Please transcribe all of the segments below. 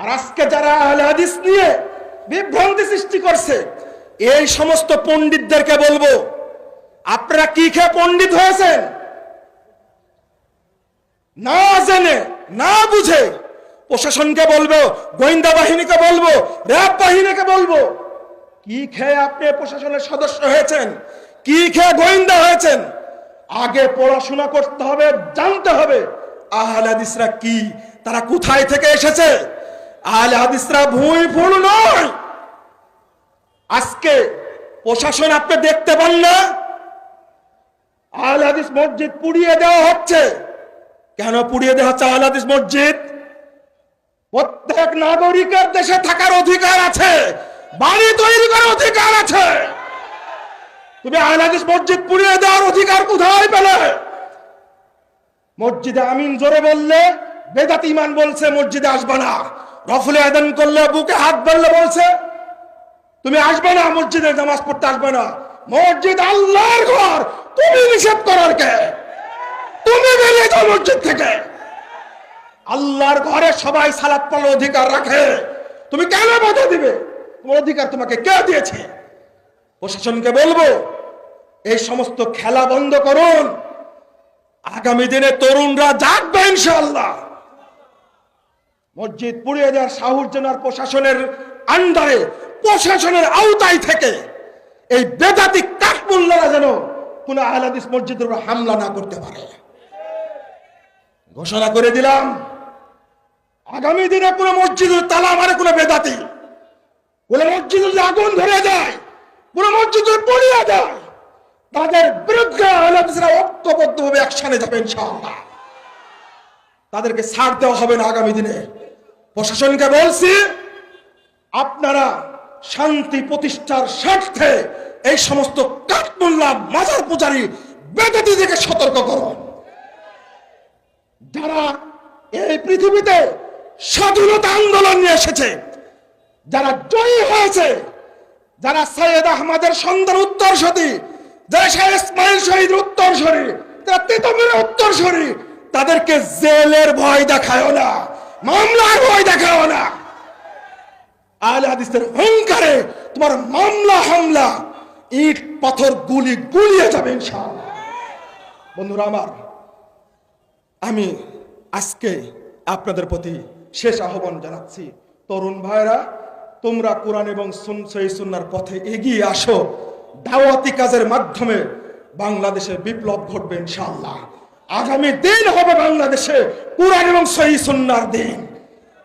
আর আজকে যারা আহলে হাদিস নিয়ে বিভ্রান্তি সৃষ্টি করছে, এই সমস্ত পণ্ডিতদেরকে বলব, আপনারা কি খেয়ে পণ্ডিত হয়েছেন? না জেনে, না বুঝে প্রশাসনকে বলব, গোয়েন্দা বাহিনীকে বলব র্যাব বাহিনীকে বলব, কি খেয়ে আপনি প্রশাসনের সদস্য হয়েছেন? কি খেয়ে গোয়েন্দা হয়েছেন? আগে পড়াশোনা করতে হবে, জানতে হবে, আহলে হাদিসরা কি, তারা কোথায় থেকে এসেছে? আহলে হাদিসরা ভুঁই ফুল নয়। আজকে প্রশাসন আপনি দেখতে পান না। আহলে হাদিস মসজিদ পুড়িয়ে দেওয়া হচ্ছে। কেন পুড়িয়ে দেওয়া হচ্ছে আহলে হাদিস মসজিদ? প্রত্যেক নাগরিকের দেশে থাকার অধিকার আছে। বাড়ি তৈরি করার অধিকার আছে। তুমি আহলাদিস মসজিদ পুড়িয়ে দেওয়ার অধিকার কোথায় পেলে? মসজিদে আমিন জোরে বললে, বেদাত ইমান বলছে, মসজিদে আসবে না। রফলে আদান করলে বুকে হাত বাড়লে বলছে, তুমি আসবে না, মসজিদে নামাজ পড়তে আসবে না। মসজিদ আল্লাহর ঘর। তুমি নিষেধ করার কে? তুমি বেরিয়ে যাও মসজিদ থেকে। আল্লাহর ঘরে সবাই সালাত পড়ার অধিকার রাখে। তুমি কেন বাধা দিবে? তোমার অধিকার তোমাকে কে দিয়েছে? প্রশাসনকে বলব, এই সমস্ত খেলা বন্ধ করুন। আগামী দিনে তরুণরা জাগবে ইনশাআল্লাহ। মসজিদ পুড়িয়ে দেওয়ার সাহুর যেন আর প্রশাসনের আন্ডারে, প্রশাসনের আওতায় থেকে এই বেদাতি কাঠমুল্লারা যেন কোন আহলাদিস মসজিদের উপর হামলা না করতে পারে। ঘোষণা করে দিলাম, আগামী দিনে কোনো মসজিদের তালা মারে কোনো বেদাতি, কোন মসজিদে যদি আগুন ধরে যায় কোন মসজিদ যদি পড়িয়ে যায় তাদের বিরুদ্ধে আহলাদিসরা ঐক্যবদ্ধভাবে একসাথে যাবেন ইনশাআল্লাহ। তাদেরকে ছাড় দেওয়া হবে না আগামী দিনে। প্রশাসনকে বলছি, আপনারা শান্তি প্রতিষ্ঠার স্বার্থে এই সমস্ত কাঠমোল্লা মাজার পূজারী বেদাতি থেকে সতর্ক করুন। যারা এই পৃথিবীতে স্বাধীনতা আন্দোলন নিয়ে এসেছে, যারা জয়ী হয়েছে, যারা সৈয়দ আহমদের সন্তান উত্তরসূরি, যারা শাহ ইসমাইল শহীদ উত্তর উত্তরসূরি, যারা তিতমির উত্তরসূরি, তাদেরকে জেলের ভয় দেখায় না। মামলার ভয় দেখায় না। হাদিসের অহংকারে তোমার মামলা, হামলা, ইট, পাথর, গুলি গুলিয়ে যাবে বন্ধুরা আমার, আমি আজকে আপনাদের প্রতি শেষ আহ্বান জানাচ্ছি। তরুণ ভাইরা, তোমরা কোরআন এবং সুন্নার পথে এগিয়ে আসো। দাওয়াতি কাজের মাধ্যমে বাংলাদেশে বিপ্লব ঘটবে ইনশাআল্লাহ। আগামী দিন হবে বাংলাদেশে কোরআন এবং সহি সুন্নার দিন।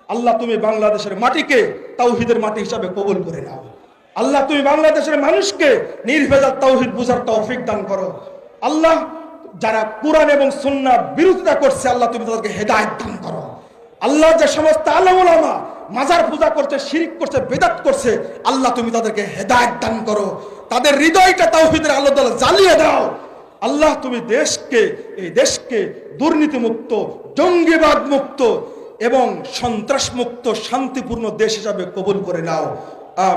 আল্লাহ তুমি বাংলাদেশের মাটিকে তাওহিদের মাটি হিসাবে কবুল করে নাও। আল্লাহ তুমি বাংলাদেশের মানুষকে নির্ভেজাল তাওহিদ বুঝার তৌফিক দান করো। আল্লাহ যারা কোরআন এবং সুন্নাহ বিরোধিতা করছে, আল্লাহ তুমি তাদেরকে হেদায়েত দান করো। আল্লাহ যে সমস্ত আলমা মাজার পূজা করছে, শিরিক করছে, বেদাত করছে, আল্লাহ তুমি তাদেরকে হেদায়েত দান করো। তাদের হৃদয়টা তাওহিদের আল্লাহ জ্বালিয়ে দাও। আল্লাহ তুমি দেশকে, এই দেশকে দুর্নীতিমুক্ত জঙ্গিবাদ মুক্ত এবং সন্ত্রাসমুক্ত, শান্তিপূর্ণ দেশ হিসাবে কবুল করে নাও। আমি